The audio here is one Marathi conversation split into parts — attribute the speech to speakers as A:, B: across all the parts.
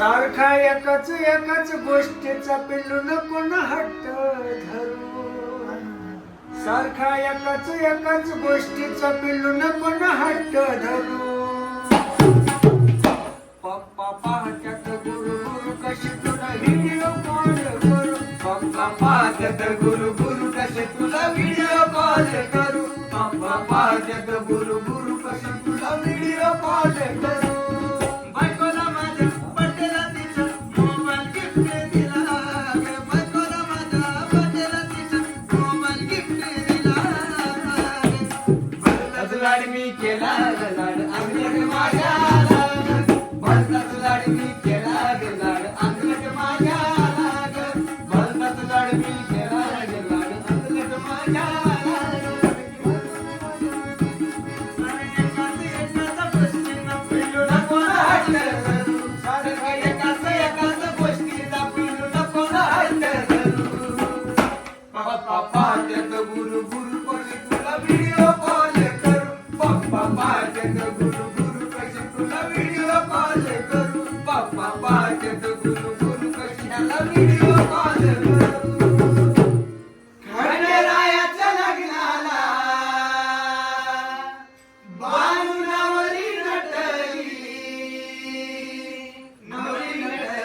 A: सारखा एकाच एकाच गोष्टीचा पिल्लू नको न हट्ट धरू सारखा एकाच एकाच गोष्टीचा पिल्लू नको न हट्ट धरू पप्पा पाहत्यात गुरु गुरु कशी तुला व्हिडिओ कॉल करू. पप्पा पाहत्यात गुरु गुरु कशी तुला व्हिडिओ कॉल करू. पप्पा पाहत्यात गुरु गुरु कशी तुला व्हिडिओ कॉल करू केला ग लाड. अंगलट माझ्या लाग भरताच लाड मी केला ग लाड. अंगलट माझ्या लाग भरताच लाड मी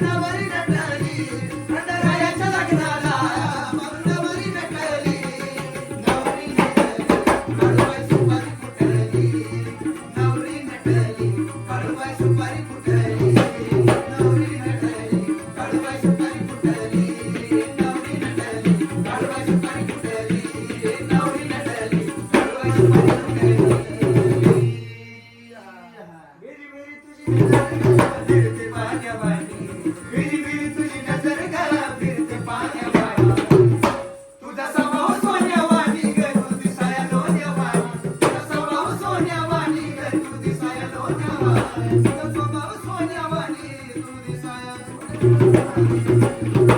A: கண்டவர் கண்டாயி Thank you.